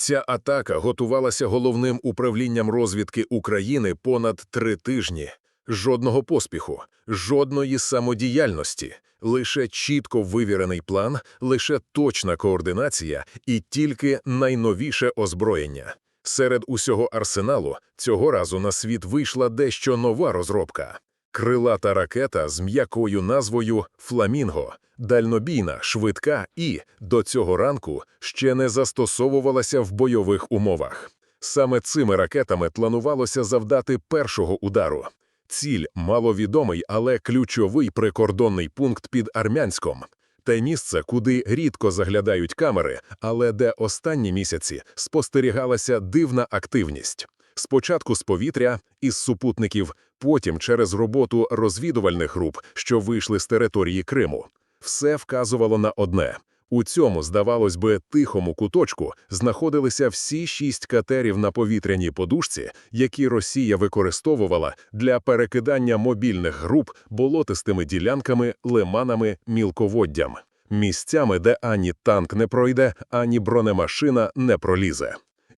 Ця атака готувалася головним управлінням розвідки України понад три тижні. Жодного поспіху, жодної самодіяльності, лише чітко вивірений план, лише точна координація і тільки найновіше озброєння. Серед усього арсеналу цього разу на світ вийшла дещо нова розробка. Крилата ракета з м'якою назвою «Фламінго», дальнобійна, швидка і, до цього ранку, ще не застосовувалася в бойових умовах. Саме цими ракетами планувалося завдати першого удару. Ціль – маловідомий, але ключовий прикордонний пункт під Армянськом. Те місце, куди рідко заглядають камери, але де останні місяці спостерігалася дивна активність. Спочатку з повітря, із супутників, потім через роботу розвідувальних груп, що вийшли з території Криму. Все вказувало на одне. У цьому, здавалось би, тихому куточку знаходилися всі шість катерів на повітряній подушці, які Росія використовувала для перекидання мобільних груп болотистими ділянками, лиманами, мілководдям. Місцями, де ані танк не пройде, ані бронемашина не пролізе.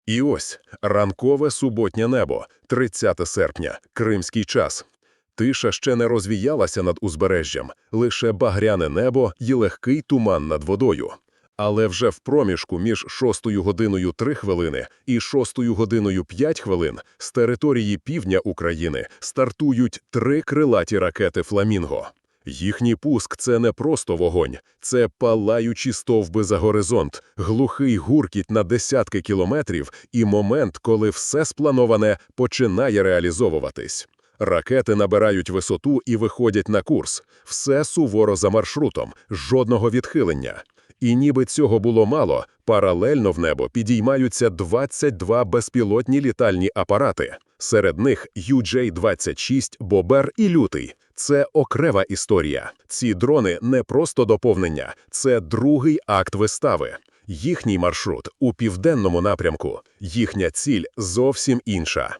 І ось ранкове суботнє небо, 30 серпня, кримський час. Тиша ще не розвіялася над узбережжям, лише багряне небо і легкий туман над водою. Але вже в проміжку між шостою годиною 3 хвилини і шостою годиною 5 хвилин з території півдня України стартують три крилаті ракети «Фламінго». Їхній пуск – це не просто вогонь, це палаючі стовби за горизонт, глухий гуркіт на десятки кілометрів і момент, коли все сплановане починає реалізовуватись. Ракети набирають висоту і виходять на курс. Все суворо за маршрутом, жодного відхилення. І ніби цього було мало, паралельно в небо підіймаються 22 безпілотні літальні апарати. Серед них UJ-26, Бобер і Лютий. Це окрема історія. Ці дрони не просто доповнення, це другий акт вистави. Їхній маршрут у південному напрямку, їхня ціль зовсім інша.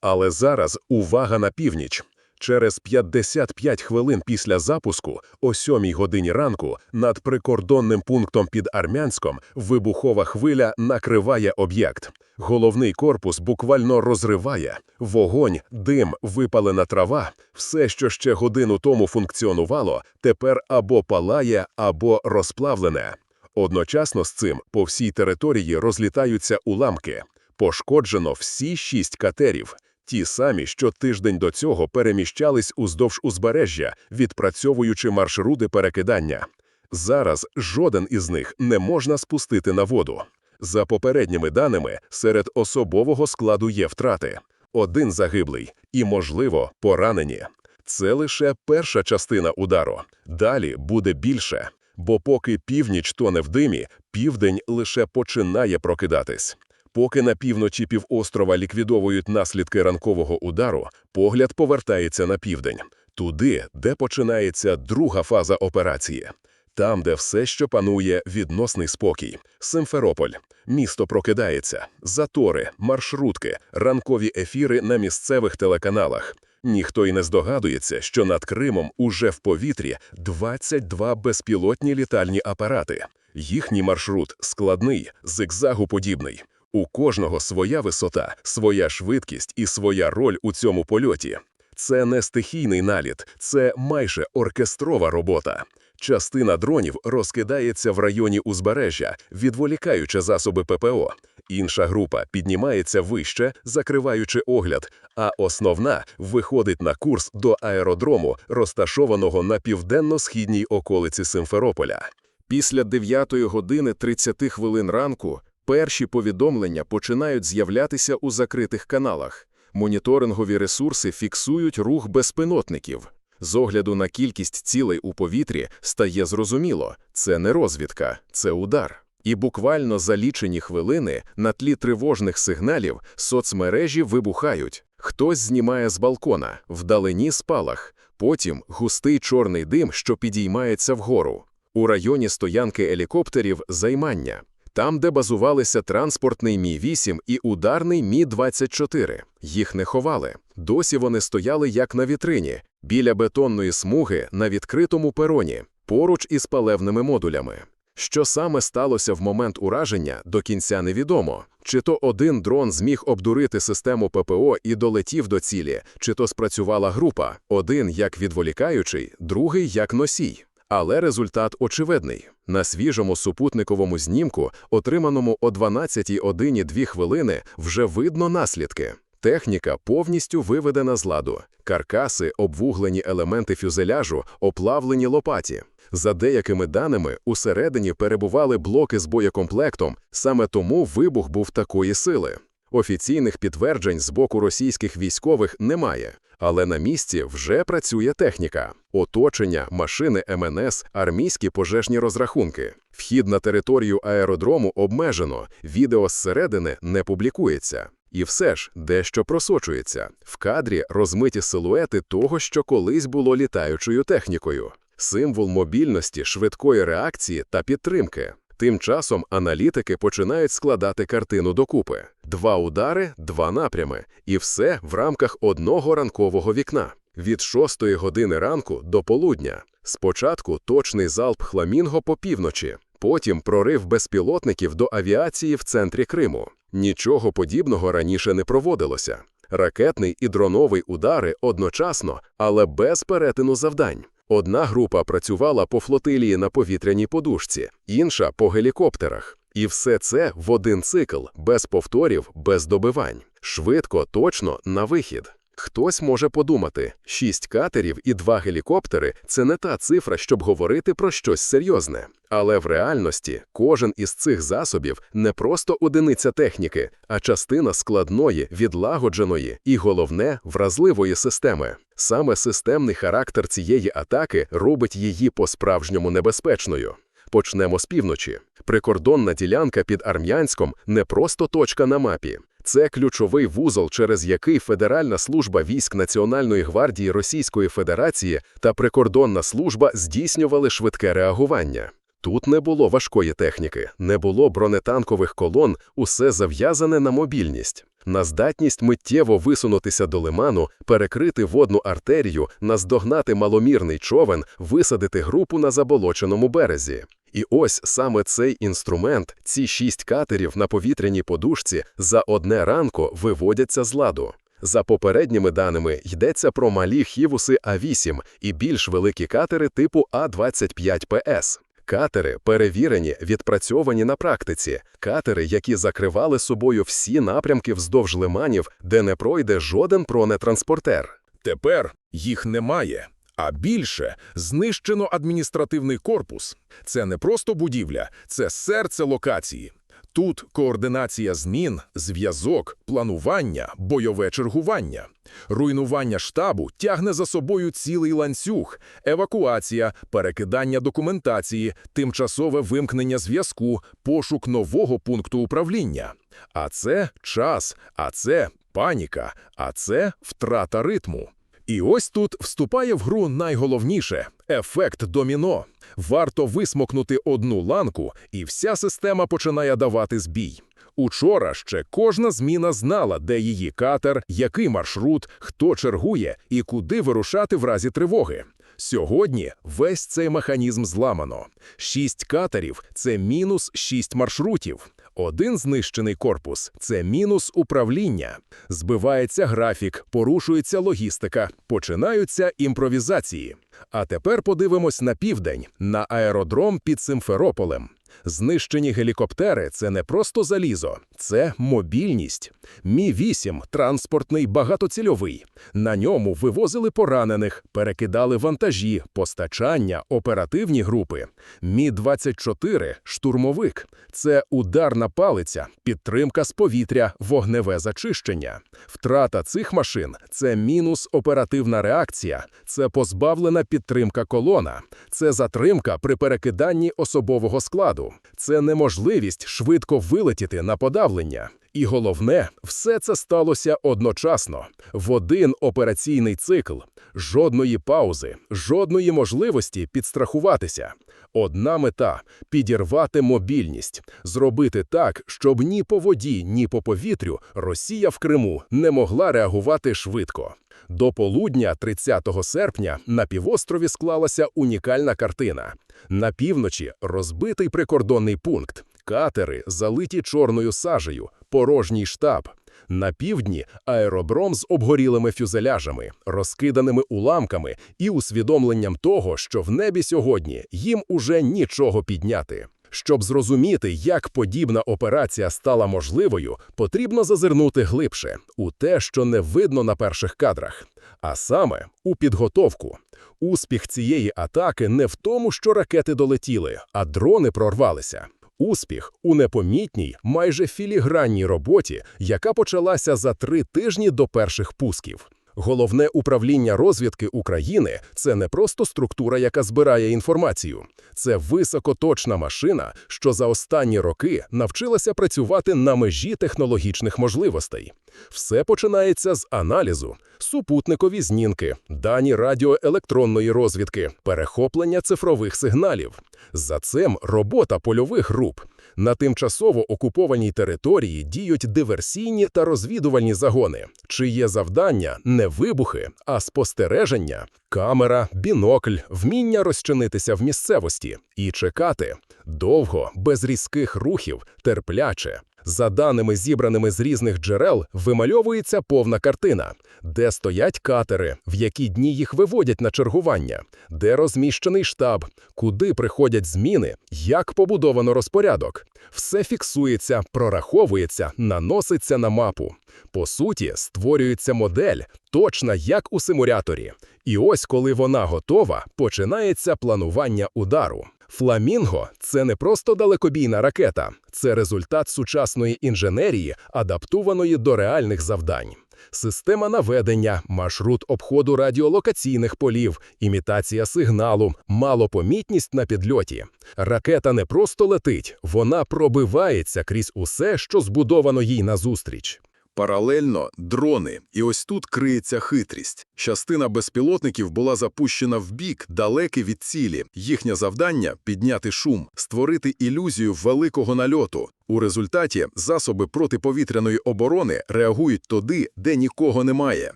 Але зараз увага на північ. Через 55 хвилин після запуску, о 7 годині ранку, над прикордонним пунктом під Армянськом вибухова хвиля накриває об'єкт. Головний корпус буквально розриває. Вогонь, дим, випалена трава, все, що ще годину тому функціонувало, тепер або палає, або розплавлене. Одночасно з цим по всій території розлітаються уламки. Пошкоджено всі шість катерів. Ті самі, що тиждень до цього переміщались уздовж узбережжя, відпрацьовуючи маршрути перекидання. Зараз жоден із них не можна спустити на воду. За попередніми даними, серед особового складу є втрати. Один загиблий і, можливо, поранені. Це лише перша частина удару. Далі буде більше. Бо поки північ тоне в димі, південь лише починає прокидатись. Поки на півночі півострова ліквідовують наслідки ранкового удару, погляд повертається на південь, туди, де починається друга фаза операції. Там, де все, що панує, відносний спокій. Симферополь. Місто прокидається, затори, маршрутки, ранкові ефіри на місцевих телеканалах. Ніхто й не здогадується, що над Кримом уже в повітрі 22 безпілотні літальні апарати. Їхній маршрут складний, зигзагоподібний. У кожного своя висота, своя швидкість і своя роль у цьому польоті. Це не стихійний наліт, це майже оркестрова робота. Частина дронів розкидається в районі узбережжя, відволікаючи засоби ППО. Інша група піднімається вище, закриваючи огляд, а основна виходить на курс до аеродрому, розташованого на південно-східній околиці Симферополя. Після 9 години 30 хвилин ранку перші повідомлення починають з'являтися у закритих каналах. Моніторингові ресурси фіксують рух безпілотників. З огляду на кількість цілей у повітрі стає зрозуміло, це не розвідка, це удар. І буквально за лічені хвилини на тлі тривожних сигналів соцмережі вибухають. Хтось знімає з балкона, вдалині спалах, потім густий чорний дим, що підіймається вгору. У районі стоянки елікоптерів займання. Там, де базувалися транспортний Мі-8 і ударний Мі-24. Їх не ховали. Досі вони стояли як на вітрині, біля бетонної смуги на відкритому пероні, поруч із палевними модулями. Що саме сталося в момент ураження, до кінця невідомо. Чи то один дрон зміг обдурити систему ППО і долетів до цілі, чи то спрацювала група, один як відволікаючий, другий як носій. Але результат очевидний. На свіжому супутниковому знімку, отриманому о 12 годині 2 хвилини, вже видно наслідки. Техніка повністю виведена з ладу. Каркаси, обвуглені елементи фюзеляжу, оплавлені лопаті. За деякими даними, усередині перебували блоки з боєкомплектом, саме тому вибух був такої сили. Офіційних підтверджень з боку російських військових немає, але на місці вже працює техніка, оточення, машини МНС, армійські пожежні розрахунки. Вхід на територію аеродрому обмежено, відео зсередини не публікується. І все ж дещо просочується. В кадрі розмиті силуети того, що колись було літаючою технікою. Символ мобільності, швидкої реакції та підтримки. Тим часом аналітики починають складати картину докупи. Два удари, два напрями. І все в рамках одного ранкового вікна. Від 6 години ранку до полудня. Спочатку точний залп «Хламінго» по півночі, потім прорив безпілотників до авіації в центрі Криму. Нічого подібного раніше не проводилося. Ракетний і дроновий удари одночасно, але без перетину завдань. Одна група працювала по флотилії на повітряній подушці, інша по гелікоптерах. І все це в один цикл, без повторів, без добивань. Швидко, точно, на вихід. Хтось може подумати, шість катерів і два гелікоптери це не та цифра, щоб говорити про щось серйозне. Але в реальності кожен із цих засобів не просто одиниця техніки, а частина складної, відлагодженої і, головне, вразливої системи. Саме системний характер цієї атаки робить її по-справжньому небезпечною. Почнемо з півночі. Прикордонна ділянка під Арм'янськом не просто точка на мапі. Це ключовий вузол, через який Федеральна служба військ Національної гвардії Російської Федерації та прикордонна служба здійснювали швидке реагування. Тут не було важкої техніки, не було бронетанкових колон, усе зав'язане на мобільність. На здатність миттєво висунутися до лиману, перекрити водну артерію, наздогнати маломірний човен, висадити групу на заболоченому березі. І ось саме цей інструмент, ці шість катерів на повітряній подушці за одне ранко виводяться з ладу. За попередніми даними йдеться про малі хівуси А8 і більш великі катери типу А25ПС. Катери перевірені, відпрацьовані на практиці, катери, які закривали собою всі напрямки вздовж лиманів, де не пройде жоден бронетранспортер. Тепер їх немає. А більше знищено адміністративний корпус. Це не просто будівля, це серце локації. Тут координація змін, зв'язок, планування, бойове чергування. Руйнування штабу тягне за собою цілий ланцюг, евакуація, перекидання документації, тимчасове вимкнення зв'язку, пошук нового пункту управління. А це час, а це паніка, а це втрата ритму. І ось тут вступає в гру найголовніше ефект доміно. Варто висмокнути одну ланку, і вся система починає давати збій. Учора ще кожна зміна знала, де її катер, який маршрут, хто чергує і куди вирушати в разі тривоги. Сьогодні весь цей механізм зламано. Шість катерів це мінус шість маршрутів. Один знищений корпус це мінус управління. Збивається графік, порушується логістика, починаються імпровізації. А тепер подивимось на південь, на аеродром під Симферополем. Знищені гелікоптери це не просто залізо, це мобільність. Мі-8 – транспортний багатоцільовий. На ньому вивозили поранених, перекидали вантажі, постачання, оперативні групи. Мі-24 – штурмовик. Це ударна палиця, підтримка з повітря, вогневе зачищення. Втрата цих машин – це мінус оперативна реакція, це позбавлена підтримка колона, це затримка при перекиданні особового складу, це неможливість швидко вилетіти на подавлення. І головне, все це сталося одночасно, в один операційний цикл, жодної паузи, жодної можливості підстрахуватися. Одна мета підірвати мобільність, зробити так, щоб ні по воді, ні по повітрю Росія в Криму не могла реагувати швидко. До полудня 30 серпня на півострові склалася унікальна картина. На півночі розбитий прикордонний пункт, Катери, залиті чорною сажею, порожній штаб. На півдні аеродром з обгорілими фюзеляжами, розкиданими уламками і усвідомленням того, що в небі сьогодні їм уже нічого підняти. Щоб зрозуміти, як подібна операція стала можливою, потрібно зазирнути глибше у те, що не видно на перших кадрах, а саме у підготовку. Успіх цієї атаки не в тому, що ракети долетіли, а дрони прорвалися. Успіх у непомітній, майже філігранній роботі, яка почалася за три тижні до перших пусків. Головне управління розвідки України це не просто структура, яка збирає інформацію. Це високоточна машина, що за останні роки навчилася працювати на межі технологічних можливостей. Все починається з аналізу, супутникові знімки, дані радіоелектронної розвідки, перехоплення цифрових сигналів. За цим робота польових груп. На тимчасово окупованій території діють диверсійні та розвідувальні загони, чиє завдання не вибухи, а спостереження, камера, бінокль, вміння розчинитися в місцевості і чекати довго, без різких рухів, терпляче. За даними, зібраними з різних джерел, вимальовується повна картина, де стоять катери, в які дні їх виводять на чергування, де розміщений штаб, куди приходять зміни, як побудовано розпорядок. Все фіксується, прораховується, наноситься на мапу. По суті, створюється модель, точна як у симуляторі. І ось, коли вона готова, починається планування удару. Фламінго це не просто далекобійна ракета, це результат сучасної інженерії, адаптованої до реальних завдань. Система наведення, маршрут обходу радіолокаційних полів, імітація сигналу, малопомітність на підльоті. Ракета не просто летить, вона пробивається крізь усе, що збудовано їй назустріч. Паралельно дрони, і ось тут криється хитрість. Частина безпілотників була запущена в бік, далекий від цілі. Їхнє завдання підняти шум, створити ілюзію великого нальоту. У результаті засоби протиповітряної оборони реагують туди, де нікого немає.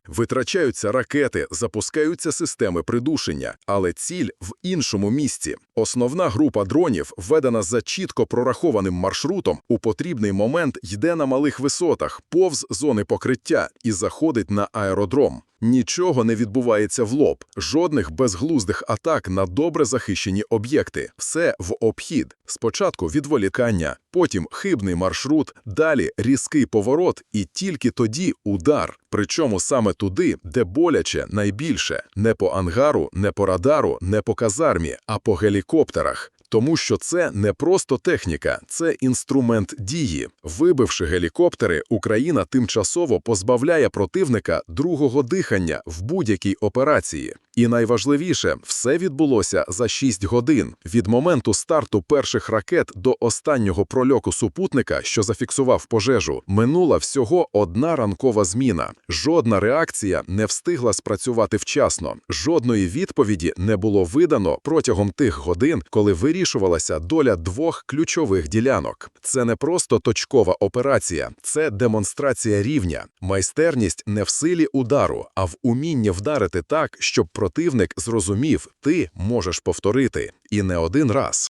Витрачаються ракети, запускаються системи придушення, але ціль в іншому місці. Основна група дронів, введена за чітко прорахованим маршрутом, у потрібний момент йде на малих висотах, повз зони покриття і заходить на аеродром. Нічого не відбувається в лоб, жодних безглуздих атак на добре захищені об'єкти. Все в обхід. Спочатку відволікання, потім хибний маршрут, далі різкий поворот і тільки тоді удар. Причому саме туди, де боляче найбільше. Не по ангару, не по радару, не по казармі, а по гелікоптерах. Тому що це не просто техніка, це інструмент дії. Вибивши гелікоптери, Україна тимчасово позбавляє противника другого дихання в будь-якій операції. І найважливіше, все відбулося за 6 годин від моменту старту перших ракет до останнього прольоку супутника, що зафіксував пожежу, минула всього одна ранкова зміна. Жодна реакція не встигла спрацювати вчасно. Жодної відповіді не було видано протягом тих годин, коли вирішувалася доля двох ключових ділянок. Це не просто точкова операція, це демонстрація рівня. Майстерність не в силі удару, а в умінні вдарити так, щоб противник зрозумів, ти можеш повторити. І не один раз.